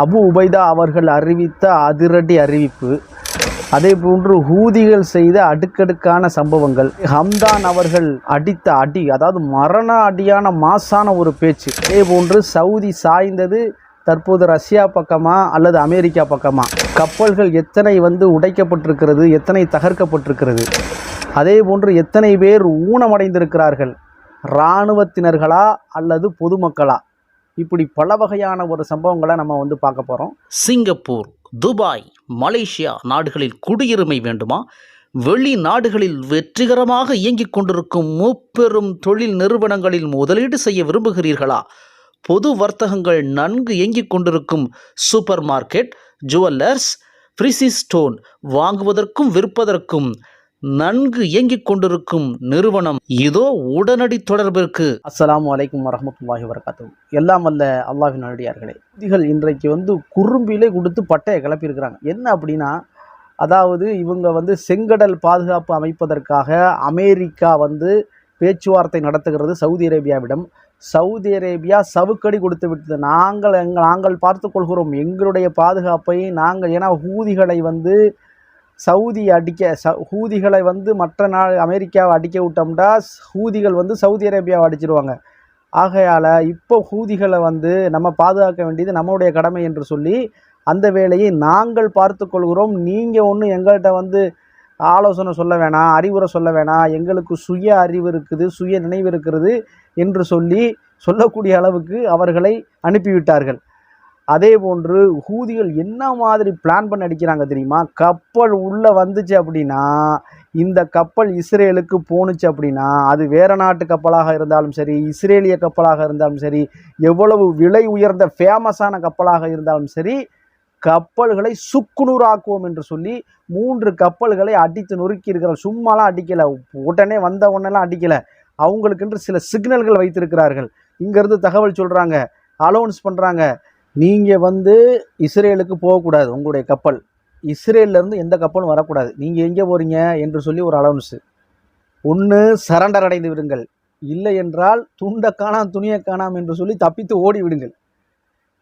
அபு உபைதா அவர்கள் அறிவித்த அதிரடி அறிவிப்பு. அதே போன்று ஹூதிகள் செய்த அடுக்கடுக்கான சம்பவங்கள். ஹம்தான் அவர்கள் அடித்த அடி அதாவது மரண அடியான மாசான ஒரு பேச்சு. அதே போன்று சவுதி சாய்ந்தது தற்போது ரஷ்யா பக்கமா அல்லது அமெரிக்கா பக்கமா? கப்பல்கள் எத்தனை வந்து உடைக்கப்பட்டிருக்கிறது எத்தனை தகர்க்கப்பட்டிருக்கிறது? அதே போன்று எத்தனை பேர் ஊனமடைந்திருக்கிறார்கள்? இராணுவத்தினர்களா அல்லது பொதுமக்களா? இப்படி பல வகையான ஒரு சம்பவங்களை நம்ம வந்து பார்க்க போகிறோம் சிங்கப்பூர் துபாய் மலேசியா நாடுகளில் குடியுரிமை வேண்டுமா? வெளிநாடுகளில் வெற்றிகரமாக இயங்கிக் கொண்டிருக்கும் முப்பெரும் தொழில் நிறுவனங்களில் முதலீடு செய்ய விரும்புகிறீர்களா? பொது வர்த்தகங்கள் நன்கு இயங்கிக் கொண்டிருக்கும் super market jewellers precious stone வாங்குவதற்கும் விற்பதற்கும் நன்கு இயங்கிக் கொண்டிருக்கும் நிறுவனம். இதோ உடனடி தொடர்பிற்கு. அஸ்லாம் அலைக்கும் வரஹ்மத்துல்லாஹி வரகாத்தூ எல்லாம் வல்ல அல்லாஹின் அடியார்களே. இதிகள் இன்றைக்கு வந்து குறும்பிலே கொடுத்து பட்டையை கிளப்பியிருக்கிறாங்க. என்ன அப்படின்னா அதாவது இவங்க வந்து செங்கடல் பாதுகாப்பு அமைப்பதற்காக அமெரிக்கா வந்து பேச்சுவார்த்தை நடத்துகிறது சவுதி அரேபியாவிடம். சவுதி அரேபியா சவுக்கடி கொடுத்து விட்டது. நாங்கள் எங்கள் நாங்கள் பார்த்து கொள்கிறோம். எங்களுடைய பாதுகாப்பை நாங்கள் ஏன்னா ஊதிகளை வந்து சவுதி அடிக்க ச ஹூதிகளை வந்து மற்ற நாள் அமெரிக்காவை அடிக்க விட்டோம்னா ஹூதிகள் வந்து சவுதி அரேபியாவை அடிச்சிருவாங்க. ஆகையால் இப்போ ஹூதிகளை வந்து நம்ம பாதுகாக்க வேண்டியது நம்மளுடைய கடமை என்று சொல்லி அந்த வேலையை நாங்கள் பார்த்து கொள்கிறோம். நீங்கள் ஒன்றும் எங்கள்கிட்ட வந்து ஆலோசனை சொல்ல வேணாம் அறிவுரை சொல்ல வேணாம் எங்களுக்கு சுய அறிவு இருக்குது சுய நினைவு இருக்கிறது என்று சொல்லி சொல்லக்கூடிய அளவுக்கு அவர்களை அனுப்பிவிட்டார்கள். அதே போன்று ஹூதிகள் என்ன மாதிரி பிளான் பண்ணி அடிக்கிறாங்க தெரியுமா? கப்பல் உள்ளே வந்துச்சு அப்படின்னா இந்த கப்பல் இஸ்ரேலுக்கு போணுச்சு அப்படின்னா அது வேற நாட்டு கப்பலாக இருந்தாலும் சரி இஸ்ரேலிய கப்பலாக இருந்தாலும் சரி எவ்வளவு விலை உயர்ந்த ஃபேமஸான கப்பலாக இருந்தாலும் சரி கப்பல்களை சுக்குநூறாக்குவோம் என்று சொல்லி மூன்று கப்பல்களை அடித்து நொறுக்கி இருக்கிற சும்மாலாம் அடிக்கலை. உடனே வந்த உடனெல்லாம் அடிக்கலை. அவங்களுக்கென்று சில சிக்னல்கள் வைத்திருக்கிறார்கள். இங்கேருந்து தகவல் சொல்கிறாங்க அலௌன்ஸ் பண்ணுறாங்க நீங்கள் வந்து இஸ்ரேலுக்கு போகக்கூடாது உங்களுடைய கப்பல். இஸ்ரேல்லேருந்து எந்த கப்பலும் வரக்கூடாது. நீங்கள் எங்கே போகிறீங்க என்று சொல்லி ஒரு அலவுன்ஸு ஒன்று சரண்டர் அடைந்து விடுங்கள். இல்லை என்றால் துண்டை காணாம் துணியை காணாம் என்று சொல்லி தப்பித்து ஓடி விடுங்கள்.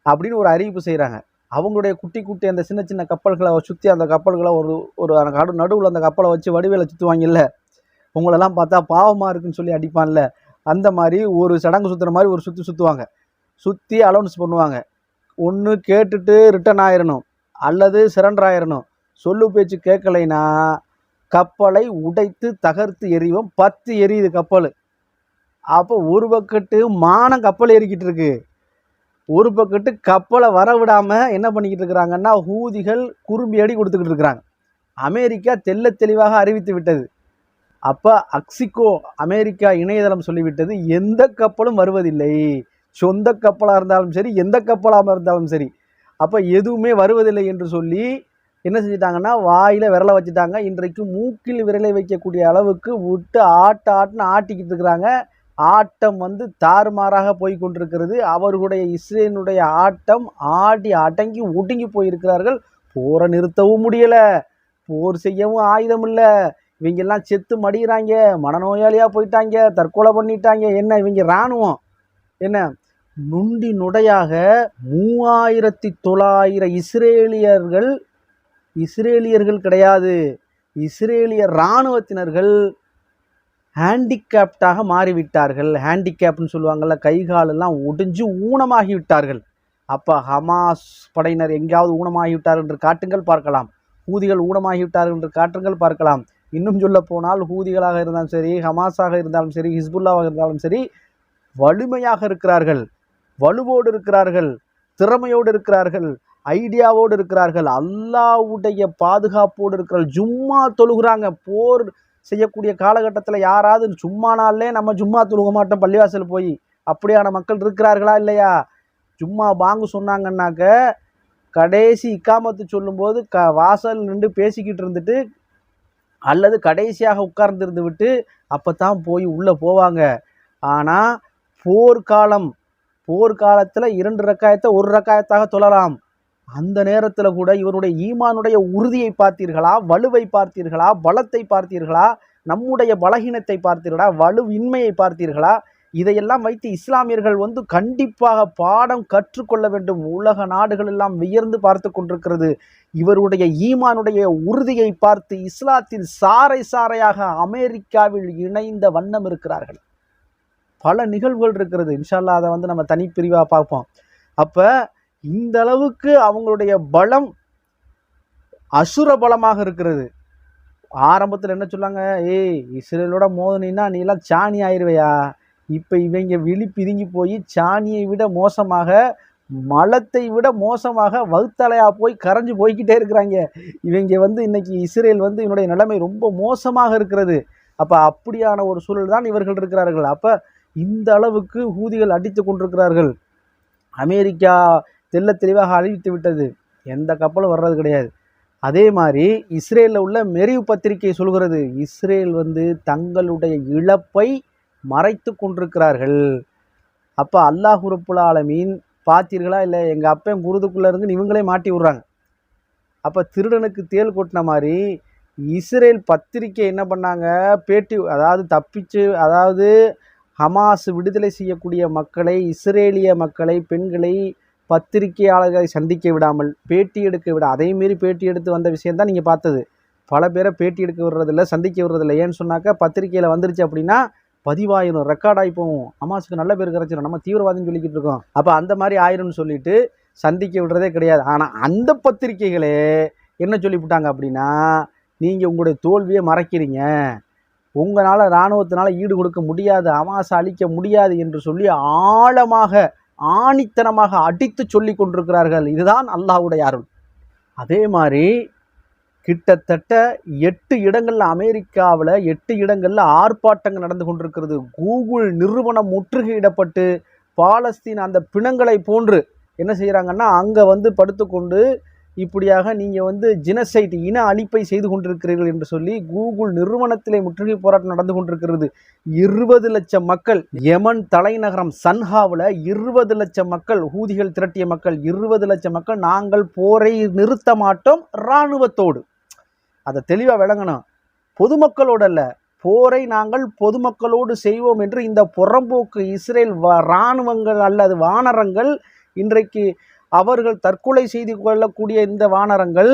அப்படின்னு ஒரு அறிவிப்பு செய்கிறாங்க அவங்களுடைய குட்டி குட்டி அந்த சின்ன சின்ன கப்பல்களை சுற்றி அந்த கப்பல்களை ஒரு ஒரு நடு நடுவில் அந்த கப்பலை வச்சு வடிவேல சுற்றுவாங்கல்ல உங்களெல்லாம் பார்த்தா பாவமாக இருக்குன்னு சொல்லி அடிப்பான்ல. அந்த மாதிரி ஒரு சடங்கு சுற்றுற மாதிரி ஒரு சுற்றி சுற்றுவாங்க சுற்றி அலௌன்ஸ் பண்ணுவாங்க. ஒன்று கேட்டுட்டு ரிட்டர்ன் ஆயிரணும் அல்லது சரண்டர் ஆயிரணும். சொல்லு பேச்சு கேட்கலைன்னா கப்பலை உடைத்து தகர்த்து எறிவோம். பத்து எரியுது கப்பல். அப்போ ஒரு பக்கெட்டு மானம் கப்பல் ஏறிக்கிட்டு இருக்கு. ஒரு பக்கெட்டு கப்பலை வர விடாமல் என்ன பண்ணிக்கிட்டு இருக்கிறாங்கன்னா ஹூதிகள் குறும்பி அடி கொடுத்துக்கிட்டு இருக்கிறாங்க. அமெரிக்கா தெல்ல தெளிவாக அறிவித்து விட்டது. அப்போ அக்சிகோ அமெரிக்கா இணையதளம் சொல்லிவிட்டது எந்த கப்பலும் வருவதில்லை. சொந்த கப்பலாக இருந்தாலும் சரி எந்த கப்பலாக இருந்தாலும் சரி. அப்போ எதுவுமே வருவதில்லை என்று சொல்லி என்ன செஞ்சிட்டாங்கன்னா வாயில் விரலை வச்சுட்டாங்க. இன்றைக்கு மூக்கில் விரலை வைக்கக்கூடிய அளவுக்கு விட்டு ஆட்ட ஆட்டுன்னு ஆட்டிக்கிட்டு இருக்கிறாங்க. ஆட்டம் வந்து தாறுமாறாக போய் கொண்டிருக்கிறது அவர்களுடைய இஸ்ரேலினுடைய ஆட்டம் ஆடி அடங்கி ஒடுங்கி போயிருக்கிறார்கள். போரை நிறுத்தவும் முடியலை. போர் செய்யவும் ஆயுதம் இல்லை இவங்கெல்லாம் செத்து மடிகிறாங்க மனநோயாளியாக போயிட்டாங்க. தற்கொலை பண்ணிட்டாங்க. என்ன இவங்க இராணுவம்? என்ன? நுண்டி நுடையாக மூவாயிரத்தி தொள்ளாயிரம் இஸ்ரேலியர்கள் இஸ்ரேலியர்கள் கிடையாது இஸ்ரேலிய இராணுவத்தினர்கள் ஹேண்டிகேப்டாக மாறிவிட்டார்கள். ஹேண்டிகேப்னு சொல்லுவாங்கள்ல கை காலெல்லாம் ஒடிஞ்சு ஊனமாகி விட்டார்கள். அப்போ ஹமாஸ் படையினர் எங்கேயாவது ஊனமாகி விட்டார்கள் என்று காட்டுங்கள் பார்க்கலாம். ஊதிகள் ஊனமாகி விட்டார்கள் என்று காட்டுங்கள் பார்க்கலாம். இன்னும் சொல்ல போனால் ஹூதிகளாக இருந்தாலும் சரி ஹமாஸாக இருந்தாலும் சரி ஹிஸ்புல்லாவாக இருந்தாலும் சரி வலிமையாக இருக்கிறார்கள் வலுவோடு இருக்கிறார்கள் திறமையோடு இருக்கிறார்கள் ஐடியாவோடு இருக்கிறார்கள் அல்லாவுடைய பாதுகாப்போடு இருக்கிறார்கள். ஜும்மா தொழுகிறாங்க. போர் செய்யக்கூடிய காலகட்டத்தில் யாராவது சும்மா நாள்லே நம்ம ஜும்மா தொழுக மாட்டோம். பள்ளிவாசல் போய் அப்படியான மக்கள் இருக்கிறார்களா இல்லையா? சும்மா பாங்கு சொன்னாங்கன்னாக்க கடைசி இக்காமத்து சொல்லும்போது க வாசல் நின்று பேசிக்கிட்டு இருந்துட்டு அல்லது கடைசியாக உட்கார்ந்திருந்து விட்டு அப்போ தான் போய் உள்ளே போவாங்க. ஆனால் போர்க்காலம் போர்க்காலத்தில் இரண்டு ரக்காயத்தை ஒரு ரக்காயத்தாக தொழலாம் அந்த நேரத்தில் கூட இவருடைய ஈமானுடைய உறுதியை பார்த்தீர்களா? வலுவை பார்த்தீர்களா? பலத்தை பார்த்தீர்களா? நம்முடைய பலகீனத்தை பார்த்தீர்களா? வலுவின்மையை பார்த்தீர்களா? இதையெல்லாம் வைத்து இஸ்லாமியர்கள் வந்து கண்டிப்பாக பாடம் கற்றுக்கொள்ள வேண்டும். உலக நாடுகள் எல்லாம் வியர்ந்து பார்த்து கொண்டிருக்கிறது. இவருடைய ஈமானுடைய உறுதியை பார்த்து இஸ்லாத்தில் சாறை சாறையாக அமெரிக்காவில் இணைந்த வண்ணம் இருக்கிறார்கள். பல நிகழ்வுகள் இருக்கிறது. இன்ஷால்லா அதை வந்து நம்ம தனிப்பிரிவாக பார்ப்போம். அப்போ இந்த அளவுக்கு அவங்களுடைய பலம் அசுர பலமாக இருக்கிறது. ஆரம்பத்தில் என்ன சொன்னாங்க? ஏய் இஸ்ரேலோட மோதனின்னா நீ எல்லாம் சாணி ஆயிருவையா? இப்போ இவங்க விழி பிதுங்கி போய் சாணியை விட மோசமாக மலத்தை விட மோசமாக வகுத்தலையாக போய் கரைஞ்சு போய்க்கிட்டே இருக்கிறாங்க. இவங்க வந்து இன்னைக்கு இஸ்ரேல் வந்து இவனுடைய நிலைமை ரொம்ப மோசமாக இருக்கிறது. அப்போ அப்படியான ஒரு சூழல் தான் இவர்கள் இருக்கிறார்கள். அப்போ இந்த அளவுக்கு ஹூதிகள் அடித்து கொண்டிருக்கிறார்கள். அமெரிக்கா தெல்ல தெளிவாக அழிவித்து விட்டது. எந்த கப்பலும் வர்றது கிடையாது. அதே மாதிரி இஸ்ரேலில் உள்ள மெரிவு பத்திரிகை சொல்கிறது இஸ்ரேல் வந்து தங்களுடைய இழப்பை மறைத்து கொண்டிருக்கிறார்கள். அப்போ அல்லாஹ் ரப்புல் ஆலமீன் பார்த்தீர்களா? இல்லை எங்கள் அப்பன் குருதுக்குள்ளே இருந்து இவங்களே மாட்டி விட்றாங்க. அப்போ திருடனுக்கு தேள் கொட்டின மாதிரி இஸ்ரேல் பத்திரிக்கை என்ன பண்ணாங்க? பேட்டி அதாவது தப்பிச்சு அதாவது ஹமாஸ் விடுதலை செய்யக்கூடிய மக்களை இஸ்ரேலிய மக்களை பெண்களை பத்திரிகையாளர்களை சந்திக்க விடாமல் பேட்டி எடுக்க விட அதே மீறி பேட்டி எடுத்து வந்த விஷயந்தான் நீங்கள் பார்த்தது. பல பேரை பேட்டி எடுக்க விடுறதில்ல சந்திக்க விடுறதில்ல. ஏன்னு சொன்னாக்கா பத்திரிக்கையில் வந்துருச்சு அப்படின்னா பதிவாயிரும் ரெக்கார்ட் ஆகி போகும் ஹமாஸுக்கு நல்ல பேர் கிடச்சிடும் நம்ம தீவிரவாதம் சொல்லிக்கிட்டு இருக்கோம். அப்போ அந்த மாதிரி ஆயிரும்னு சொல்லிட்டு சந்திக்க விடுறதே கிடையாது. ஆனால் அந்த பத்திரிகைகளே என்ன சொல்லிவிட்டாங்க அப்படின்னா நீங்கள் உங்களுடைய தோல்வியை மறைக்கிறீங்க. உங்களால் இராணுவத்தினால் ஈடு கொடுக்க முடியாது அமாசை அழிக்க முடியாது என்று சொல்லி ஆழமாக ஆணித்தனமாக அடித்து சொல்லி கொண்டிருக்கிறார்கள். இதுதான் அல்லாஹுடைய அருள். அதே மாதிரி கிட்டத்தட்ட எட்டு இடங்களில் அமெரிக்காவில் எட்டு இடங்களில் ஆர்ப்பாட்டங்கள் நடந்து கொண்டிருக்கிறது. கூகுள் நிறுவனம் முற்றுகையிடப்பட்டு பாலஸ்தீன் அந்த பிணங்களை போன்று என்ன செய்கிறாங்கன்னா அங்கே வந்து படுத்துக்கொண்டு இப்படியாக நீங்கள் வந்து ஜினசைட் இன அழிப்பை செய்து கொண்டிருக்கிறீர்கள் என்று சொல்லி கூகுள் நிறுவனத்திலே முற்றுகை போராட்டம் நடந்து கொண்டிருக்கிறது. இருபது லட்சம் மக்கள் யமன் தலைநகரம் சன்ஹாவில் இருபது லட்சம் மக்கள் ஹூதிகள் திரட்டிய மக்கள் இருபது லட்சம் மக்கள் நாங்கள் போரை நிறுத்த மாட்டோம் இராணுவத்தோடு. அதை தெளிவாக விளங்கணும். பொதுமக்களோடு அல்ல போரை நாங்கள் பொதுமக்களோடு செய்வோம் என்று இந்த புறம்போக்கு இஸ்ரேல் வ- இராணுவங்கள் அல்லது வானரங்கள் இன்றைக்கு அவர்கள் தற்கொலை செய்து கொள்ளக்கூடிய இந்த வானரங்கள்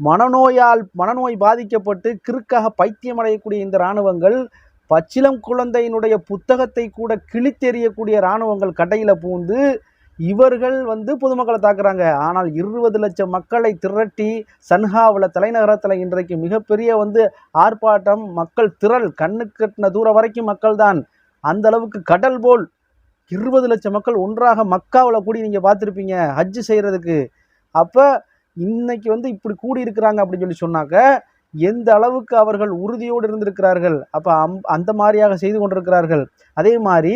மனநோயால் மனநோய் பாதிக்கப்பட்டு கிறுக்காக பைத்தியம் அடையக்கூடிய இந்த இராணுவங்கள் பச்சிளம் குழந்தையினுடைய புத்தகத்தை கூட கிழித்தெறியக்கூடிய இராணுவங்கள் கடையில் பூந்து இவர்கள் வந்து பொதுமக்களை தாக்குறாங்க. ஆனால் இருபது லட்சம் மக்களை திரட்டி சன்ஹாவில் தலைநகரத்தில் இன்றைக்கு மிகப்பெரிய வந்து ஆர்ப்பாட்டம் மக்கள் திரள் கண்ணுக்கு கட்டின தூரம் வரைக்கும் மக்கள் தான் அந்த அளவுக்கு கடல் போல் இருபது லட்சம் மக்கள் ஒன்றாக மக்காவில் கூடி நீங்கள் பார்த்துருப்பீங்க ஹஜ்ஜு செய்கிறதுக்கு அப்போ இன்னைக்கு வந்து இப்படி கூடி இருக்கிறாங்க அப்படின்னு சொல்லி சொன்னாக்க எந்த அளவுக்கு அவர்கள் உறுதியோடு இருந்திருக்கிறார்கள் அப்போ அம் அந்த மாதிரியாக செய்து கொண்டிருக்கிறார்கள். அதே மாதிரி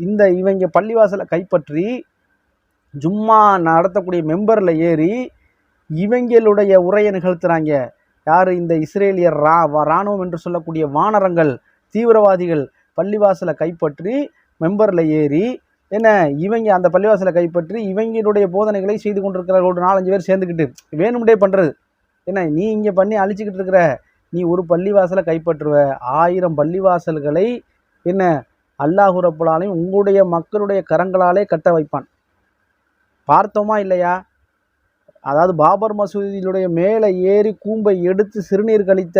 இந்த இவங்க பள்ளிவாசலை கைப்பற்றி ஜும்மா நடத்தக்கூடிய மெம்பரில் ஏறி இவங்களுடைய உரையை நிகழ்த்துறாங்க. யார்? இந்த இஸ்ரேலியர் ரா இராணுவம் என்று சொல்லக்கூடிய வானரங்கள் தீவிரவாதிகள் பள்ளிவாசலை கைப்பற்றி மெம்பரில் ஏறி என்ன இவங்க அந்த பள்ளிவாசலை கைப்பற்றி இவங்களுடைய போதனைகளை செய்து கொண்டிருக்கிறார்கள் ஒரு நாலஞ்சு பேர் சேர்ந்துக்கிட்டு. வேணும்டே பண்ணுறது என்ன நீ இங்கே பண்ணி அழிச்சிக்கிட்டு இருக்கிற நீ ஒரு பள்ளிவாசலை கைப்பற்றுவ. ஆயிரம் பள்ளிவாசல்களை என்ன அல்லாஹு ரப்புலாலையும் உங்களுடைய மக்களுடைய கரங்களாலே கட்ட வைப்பான். பார்த்தோமா இல்லையா? அதாவது பாபர் மசூதியினுடைய மேலே ஏறி கூம்பை எடுத்து சிறுநீர் கழித்த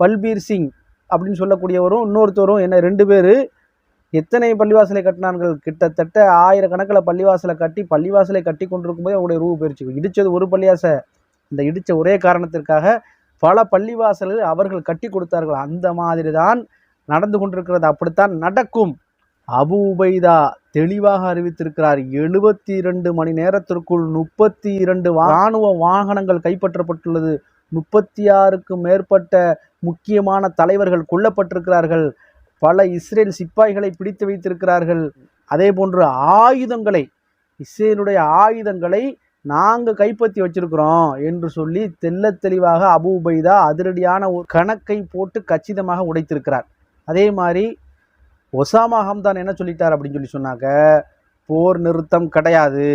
பல்பீர் சிங் அப்படின்னு சொல்லக்கூடியவரும் இன்னொருத்தரும் என்ன ரெண்டு பேர் எத்தனை பள்ளிவாசலை கட்டினார்கள் கிட்டத்தட்ட ஆயிரக்கணக்கில் பள்ளிவாசலை கட்டி பள்ளிவாசலை கட்டி கொண்டிருக்கும் போது அவங்களுடைய ரூபு போயிடுச்சு இடித்தது ஒரு பள்ளிவாசை இந்த இடித்த ஒரே காரணத்திற்காக பல பள்ளிவாசல்கள் அவர்கள் கட்டி கொடுத்தார்கள். அந்த மாதிரி தான் நடந்து கொண்டிருக்கிறது. அப்படித்தான் நடக்கும். அபு உபைதா தெளிவாக அறிவித்திருக்கிறார். எழுபத்தி இரண்டு மணி நேரத்திற்குள் முப்பத்தி இரண்டு இராணுவ வாகனங்கள் கைப்பற்றப்பட்டுள்ளது. முப்பத்தி ஆறுக்கும் மேற்பட்ட முக்கியமான தலைவர்கள் கொல்லப்பட்டிருக்கிறார்கள். பல இஸ்ரேல் சிப்பாய்களை பிடித்து வைத்திருக்கிறார்கள். அதே போன்று ஆயுதங்களை இஸ்ரேலுடைய ஆயுதங்களை நாங்கள் கைப்பற்றி வச்சிருக்கிறோம் என்று சொல்லி தெள்ளத் தெளிவாக அபு உபைதா அதிரடியான ஒரு கணக்கை போட்டு கச்சிதமாக உடைத்திருக்கிறார். அதே மாதிரி ஒசாமா ஹம்தான் என்ன சொல்லிட்டார் அப்படின்னு சொல்லி சொன்னாக்க போர் நிறுத்தம் கிடையாது.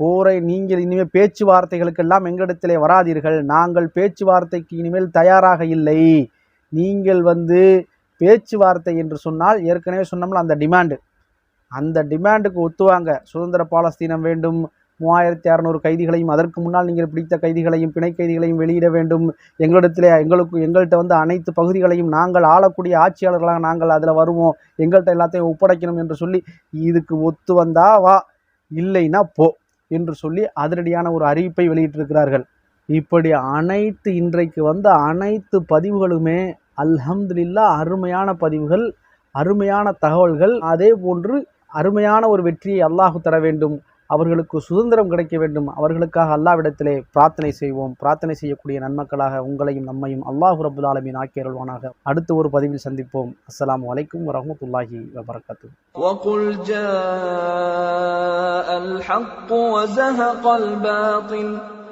போரை நீங்கள் இனிமேல் பேச்சுவார்த்தைகளுக்கெல்லாம் எங்களிடத்திலே வராதீர்கள். நாங்கள் பேச்சுவார்த்தைக்கு இனிமேல் தயாராக இல்லை. நீங்கள் வந்து பேச்சுவார்த்தை என்று சொன்னால் ஏற்கனவே சொன்னோம்ல அந்த டிமாண்டு அந்த டிமாண்டுக்கு ஒத்துவாங்க. சுதந்திர பாலஸ்தீனம் வேண்டும். மூவாயிரத்தி அறநூறு கைதிகளையும் அதற்கு முன்னால் நீங்கள் பிடித்த கைதிகளையும் பிணை கைதிகளையும் வெளியிட வேண்டும். எங்களிடத்திலே எங்களுக்கு எங்கள்கிட்ட வந்து அனைத்து பகுதிகளையும் நாங்கள் ஆளக்கூடிய ஆட்சியாளர்களாக நாங்கள் அதில் வருவோம். எங்கள்கிட்ட எல்லாத்தையும் ஒப்படைக்கணும் என்று சொல்லி இதுக்கு ஒத்து வந்தா வா இல்லைன்னா போ என்று சொல்லி அதிரடியான ஒரு அறிவிப்பை வெளியிட்டிருக்கிறார்கள். இப்படி அனைத்து இன்றைக்கு வந்த அனைத்து பதிவுகளுமே அல்ஹம்துலில்லா அருமையான பதிவுகள் அருமையான தகவல்கள் அதே போன்று அருமையான ஒரு வெற்றியை அல்லாஹு தர வேண்டும் அவர்களுக்கு சுதந்திரம் கிடைக்க வேண்டும் அவர்களுக்காக அல்லாவிடத்திலே பிரார்த்தனை செய்வோம் பிரார்த்தனை செய்யக்கூடிய நன்மக்களாக உங்களையும் நம்மையும் அல்லாஹு ரபுல் ஆலமீன் ஆக்கியருள்வானாக அடுத்த ஒரு பதிவில் சந்திப்போம் அஸ்ஸலாமு அலைக்கும் வரஹ்மத்துல்லாஹி வபரகாத்து وقل جاء الحق وزهق الباطل